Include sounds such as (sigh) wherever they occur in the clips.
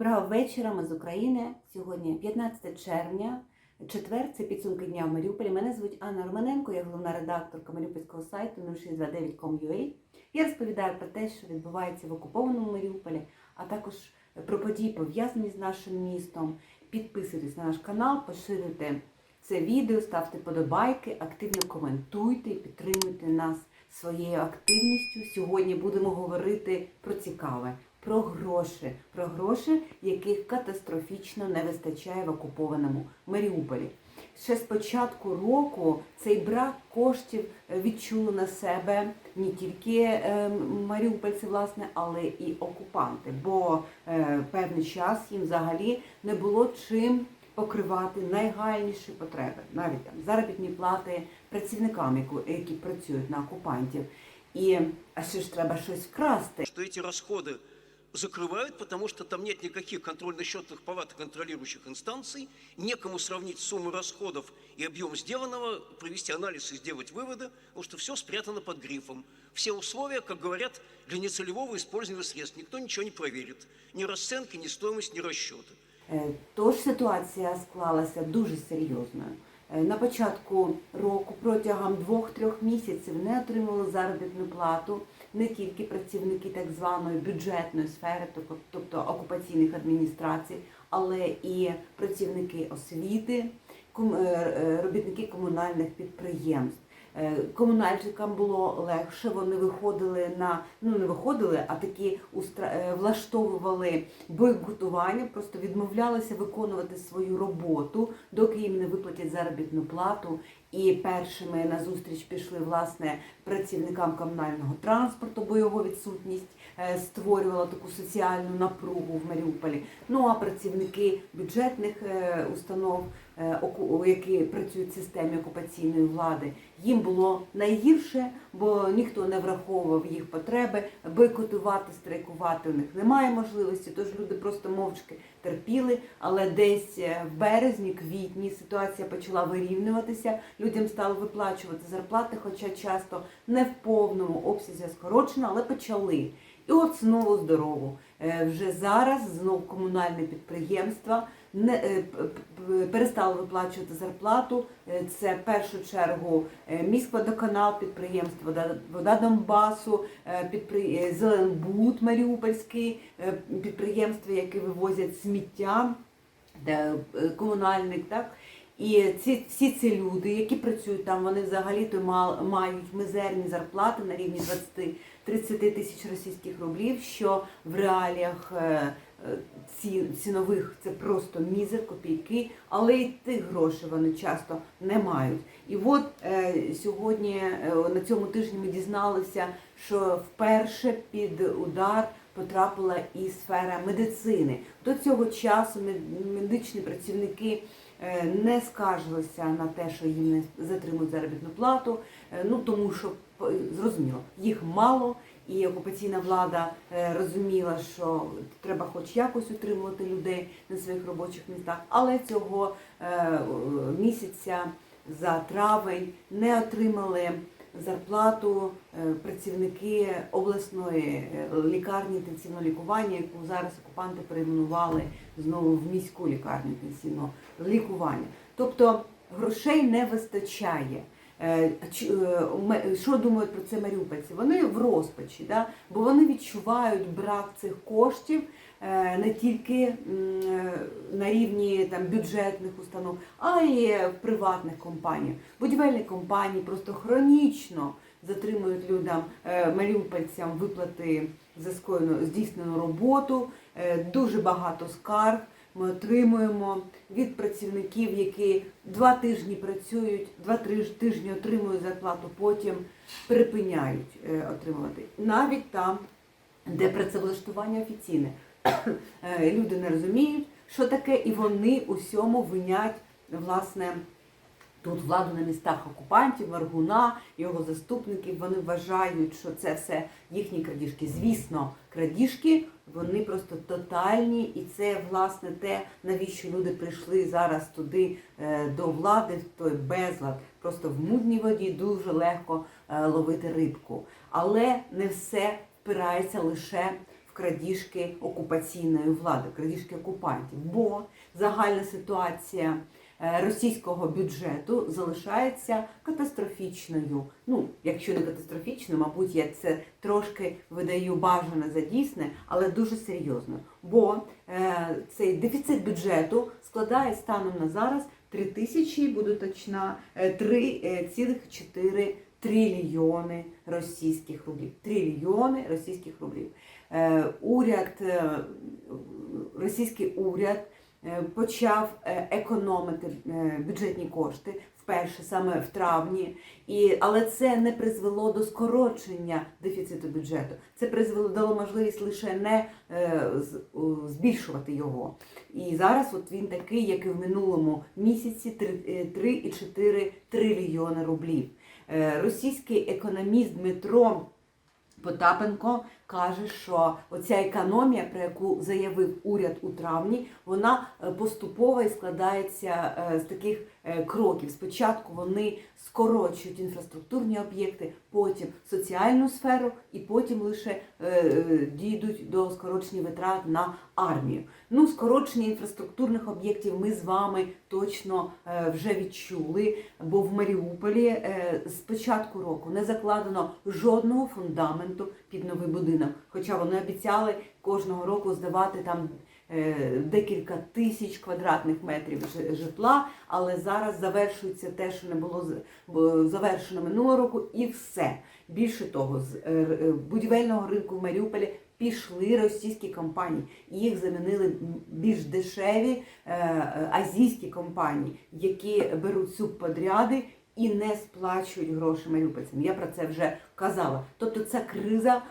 Доброго вечора, ми з України. Сьогодні 15 червня, четвер, це підсумки дня в Маріуполі. Мене звуть Анна Романенко, я головна редакторка маріупольського сайту 0629.com.ua. Я розповідаю про те, що відбувається в окупованому Маріуполі, а також про події, пов'язані з нашим містом. Підписуйтесь на наш канал, поширюйте це відео, ставте подобайки, активно коментуйте і підтримуйте нас своєю активністю. Сьогодні будемо говорити про цікаве, про гроші, про гроші, яких катастрофічно не вистачає в окупованому Маріуполі. Ще з початку року цей брак коштів е, відчули на себе не тільки е, маріупольці, власне, але і окупанти, бо е, певний час їм взагалі не було чим покривати найгальніші потреби, навіть там заробітні плати працівникам, які працюють на окупантів. І а ще ж треба щось вкрасти. что эти расходы закрывают, потому что там нет никаких контрольно-счетных палат и контролирующих инстанций, некому сравнить сумму расходов и объем сделанного, провести анализ и сделать выводы, потому что все спрятано под грифом. Все условия, как говорят, для нецелевого использования средств. Никто ничего не проверит. Ни расценки, ни стоимость, ни расчеты. Е, Тож ситуація склалася дуже серйозною. Е, На початку року протягом двох-трьох місяців не отримували заробітну плату Не тільки працівники так званої бюджетної сфери, тобто- тобто окупаційних адміністрацій, але і працівники освіти, е, е, робітники комунальних підприємств. Е, Комунальщикам було легше, вони виходили на ну не виходили, а такі устра... е, влаштовували бойкотування, просто відмовлялися виконувати свою роботу, доки їм не виплатять заробітну плату. І першими на зустріч пішли власне працівникам комунального транспорту, бо його відсутність створювала таку соціальну напругу в Маріуполі. Ну а працівники бюджетних е, установ, е, які працюють в системі окупаційної влади, їм було найгірше, бо ніхто не враховував їх потреби. Бойкотувати, страйкувати у них немає можливості, тож люди просто мовчки терпіли. Але десь е, в березні, квітні ситуація почала вирівнюватися. Людям стали виплачувати зарплати, хоча часто не в повному обсязі скорочено, але почали. І от знову здорову. Е, Вже зараз знов комунальне підприємства не е, п- п- виплачувати зарплату. Е, Це в першу чергу міськводоканал, підприємство Вода, Донбасу, підпри... Зеленбуд Маріупольський, підприємства, які вивозять сміття, комунальник, так. І ці всі ці люди, які працюють там, вони взагалі-то ма- мають мізерні зарплати на рівні 20-30 тисяч російських рублів, що в реаліях е, е, ці, цінових це просто мізер, копійки, але й тих грошей вони часто не мають. І от е, сьогодні на цьому тижні ми дізналися, що вперше під удар потрапила і сфера медицини. До цього часу мед- медичні працівники не скаржилися на те, що їм не затримують заробітну плату, е, ну тому що зрозуміло, їх мало. І окупаційна влада е, розуміла, що треба хоч якось утримувати людей на своїх робочих містах, але цього е, місяця за травень не отримали зарплату е, працівники обласної е, лікарні інтенсивного лікування, яку зараз окупанти перейменували знову в міську лікарню інтенсивного лікування. Тобто грошей не вистачає. Е, е, Що думають про це маріупольці? Вони в розпачі, да? бо вони відчувають брак цих коштів е, не тільки на рівні там, бюджетних установ, а й в приватних компаніях. Будівельні компанії просто хронічно затримують людям, маріупольцям виплати за скоєну здійснену роботу, дуже багато скарг ми отримуємо від працівників, які два тижні працюють, два-три тижні отримують зарплату, потім припиняють е, отримувати. Навіть там, де працевлаштування офіційне. (coughs) Е, Люди не розуміють, що таке, і вони усьому винять власне. Тут владу на містах окупантів, Варгуна, його заступників, вони вважають, що це все їхні крадіжки. Звісно, крадіжки, вони просто тотальні, і це власне те, навіщо люди прийшли зараз туди е, до влади, в той безлад. Просто в мутній воді дуже легко е, ловити рибку. Але не все впирається лише в крадіжки окупаційної влади, крадіжки окупантів. Бо загальна ситуація російського бюджету залишається катастрофічною. Ну, якщо не катастрофічною, мабуть, я це трошки видаю бажане за дійсне, але дуже серйозно. Бо е, цей дефіцит бюджету складає станом на зараз 3 тисячі, буду точна, е, 3,4 трильйони російських рублів. Трильйони російських рублів. Е, Уряд, е, російський уряд е, почав е, економити е, бюджетні кошти вперше саме в травні, і, але це не призвело до скорочення дефіциту бюджету. Це призвело дало можливість лише не е, збільшувати його. І зараз от він такий, як і в минулому місяці, три- е, 3,4 трильйони рублів. Е, Російський економіст Дмитро Потапенко каже, що оця економія, про яку заявив уряд у травні, вона е, поступово і складається е, з таких е, кроків. Спочатку вони скорочують інфраструктурні об'єкти, потім соціальну сферу, і потім лише дійдуть до скорочення витрат на армію. Ну, скорочення інфраструктурних об'єктів ми з вами точно вже відчули, бо в Маріуполі з початку року не закладено жодного фундаменту під новий будинок. Хоча вони обіцяли кожного року здавати там е, декілька тисяч квадратних метрів житла, але зараз завершується те, що не було завершено минулого року, і все. Більше того, з е, е, будівельного ринку в Маріуполі пішли російські компанії, їх замінили більш дешеві азійські компанії, які беруть субподряди і не сплачують гроші маріупольцям. Я про це вже казала. Тобто ця криза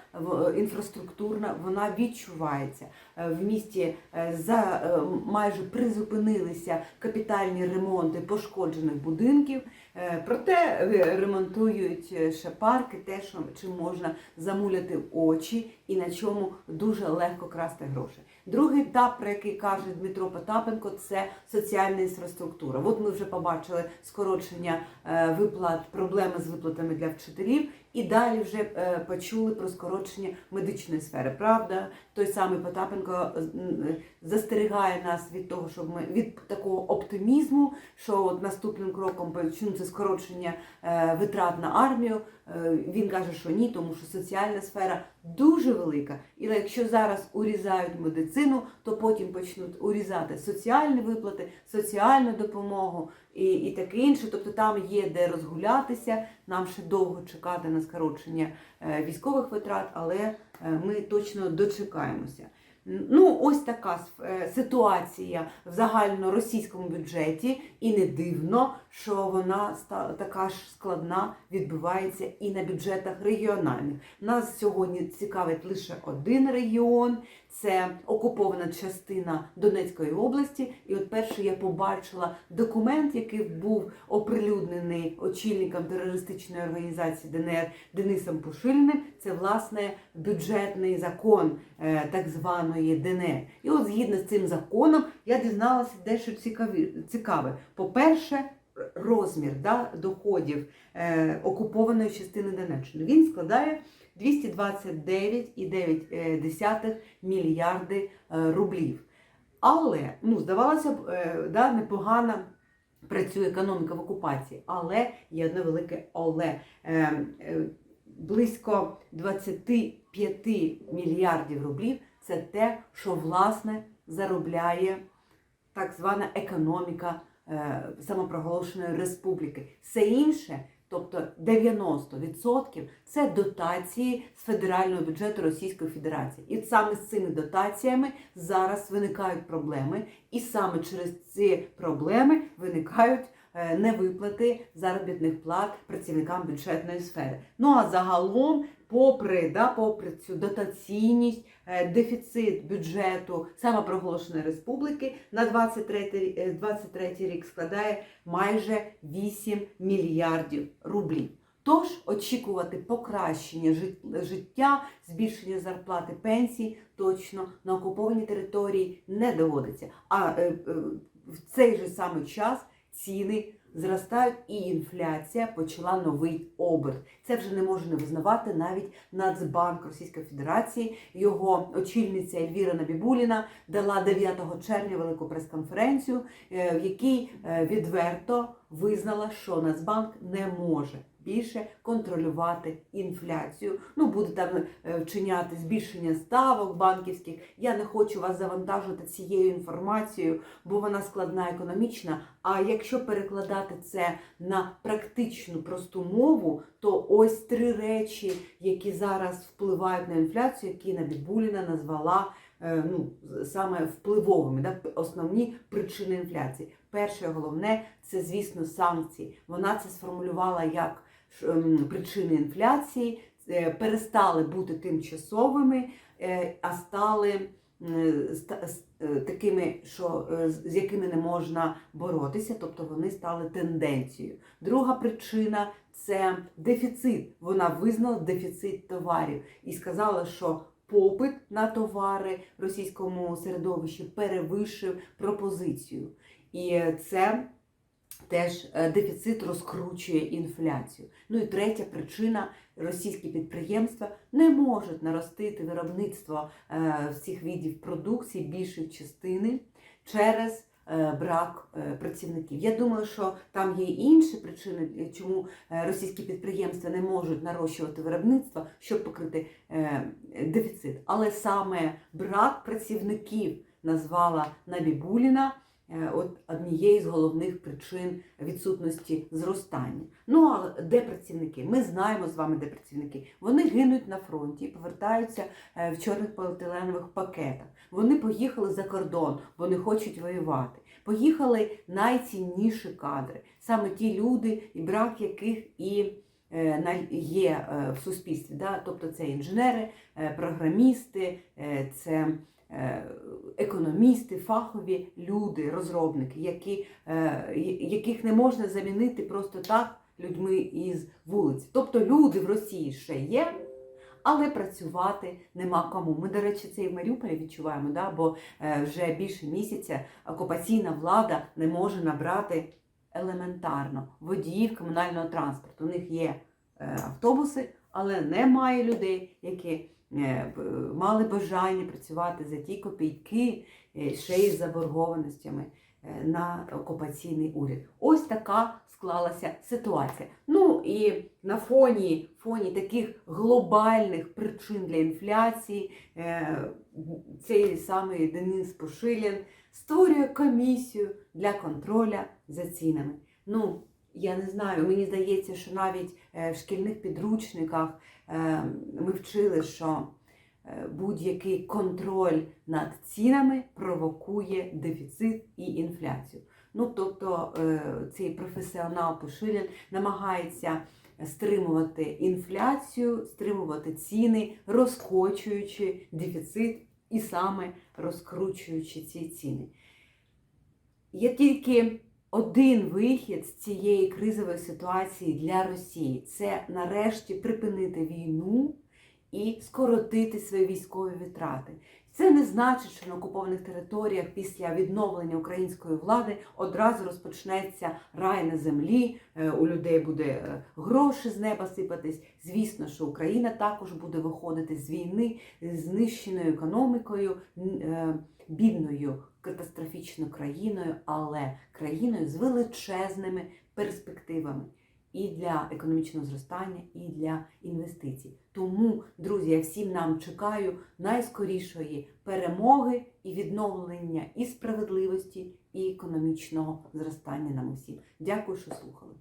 інфраструктурна вона відчувається. Е, В місті е, за е, майже призупинилися капітальні ремонти пошкоджених будинків. Е, Проте е, ремонтують е, ще парки, те, що чим можна замуляти очі і на чому дуже легко красти гроші. Другий етап, про який каже Дмитро Потапенко, це соціальна інфраструктура. От ми вже побачили скорочення е, виплат, проблеми з виплатами для вчителів, і далі вже е, почули про скорочення медичної сфери. Правда, той самий Потапенко е, е, застерігає нас від того, щоб ми від такого оптимізму, що от наступним кроком почнуться скорочення витрат на армію. Він каже, що ні, тому що соціальна сфера дуже велика. І якщо зараз урізають медицину, то потім почнуть урізати соціальні виплати, соціальну допомогу і, і таке інше. Тобто там є де розгулятися. Нам ще довго чекати на скорочення е, військових витрат, але е, ми точно дочекаємося. Ну, ось така е, ситуація в загальноросійському бюджеті, і не дивно, що вона така ж складна відбувається і на бюджетах регіональних. Нас сьогодні цікавить лише один регіон, це окупована частина Донецької області. І от перше я побачила документ, який був оприлюднений очільником терористичної організації ДНР Денисом Пушиліним. Це власне бюджетний закон е, так званої ДНР. І от згідно з цим законом я дізналася дещо цікаві, цікаве. По-перше, розмір да, доходів е, окупованої частини Донеччини. Він складає 229,9 мільярди е, рублів. Але, ну, здавалося б, е, да, непогано працює економіка в окупації, але є одне велике але. Е, е, близько 25 мільярдів рублів це те, що власне заробляє так звана економіка е, самопроголошеної республіки. Все інше, тобто 90% це дотації з федерального бюджету Російської Федерації. І саме з цими дотаціями зараз виникають проблеми, і саме через ці проблеми виникають е, невиплати заробітних плат працівникам бюджетної сфери. Ну а загалом, попри, да, попри цю дотаційність, е, дефіцит бюджету самопроголошеної республіки на 23, е, 23 рік складає майже 8 мільярдів рублів. Тож очікувати покращення жит- життя, збільшення зарплати пенсій точно на окупованій території не доводиться. А е, е, в цей же самий час ціни зростають, і інфляція почала новий оберт. Це вже не може не визнавати навіть Нацбанк Російської Федерації. Його очільниця Ельвіра Набібуліна дала 9 червня велику прес-конференцію, е, в якій е, відверто визнала, що Нацбанк не може більше контролювати інфляцію. Ну, буде там е, вчиняти збільшення ставок банківських. Я не хочу вас завантажувати цією інформацією, бо вона складна економічна. А якщо перекладати це на практичну просту мову, то ось три речі, які зараз впливають на інфляцію, які Набібуліна назвала е, ну, саме впливовими, да, основні причини інфляції. Перше, головне, це, звісно, санкції. Вона це сформулювала як причини інфляції, е, перестали бути тимчасовими, е, а стали е, такими, що, з якими не можна боротися, тобто вони стали тенденцією. Друга причина це дефіцит. Вона визнала дефіцит товарів і сказала, що попит на товари в російському середовищі перевищив пропозицію. І це теж е, дефіцит розкручує інфляцію. Ну і третя причина: російські підприємства не можуть наростити виробництво е, всіх видів продукції більшої частини через е, брак працівників. Я думаю, що там є інші причини, чому російські підприємства не можуть нарощувати виробництво, щоб покрити дефіцит. Але саме брак працівників назвала Набібуліна однією з головних причин відсутності зростання. Ну а де працівники? Ми знаємо з вами, де працівники. Вони гинуть на фронті повертаються е, в чорних поліетиленових пакетах. Вони поїхали за кордон, вони хочуть воювати. Поїхали найцінніші кадри, саме ті люди, і брак яких і е, є е, в суспільстві. Да? Тобто це інженери, е, програмісти, е, це е, економісти, фахові люди, розробники, які, е, яких не можна замінити просто так людьми із вулиці. Тобто люди в Росії ще є. Але працювати нема кому. Ми, до речі, це і в Маріуполі відчуваємо, да? бо е, вже більше місяця окупаційна влада не може набрати елементарно водіїв комунального транспорту. У них є е, автобуси, але немає людей, які е, мали бажання працювати за ті копійки, е, ще й з заборгованостями е, на окупаційний уряд. Ось така склалася ситуація. Ну і на фоні, фоні таких глобальних причин для інфляції цей самий Денис Пушилін створює комісію для контроля за цінами. Ну, я не знаю, мені здається, що навіть е, в шкільних підручниках е, ми вчили, що е, будь-який контроль над цінами провокує дефіцит і інфляцію. Ну, тобто цей професіонал Пошилін намагається стримувати інфляцію, стримувати ціни, розкочуючи дефіцит і саме розкручуючи ці ціни. Є тільки один вихід з цієї кризової ситуації для Росії це нарешті припинити війну і скоротити свої військові витрати. Це не значить, що на окупованих територіях після відновлення української влади одразу розпочнеться рай на землі, е, у людей буде е, гроші з неба сипатись. Звісно, що Україна також буде виходити з війни з знищеною економікою, е, бідною катастрофічно країною, але країною з величезними перспективами і для економічного зростання, і для інвестицій. Тому, друзі, я всім нам чекаю найскорішої перемоги і відновлення і справедливості, і економічного зростання нам усім. Дякую, що слухали.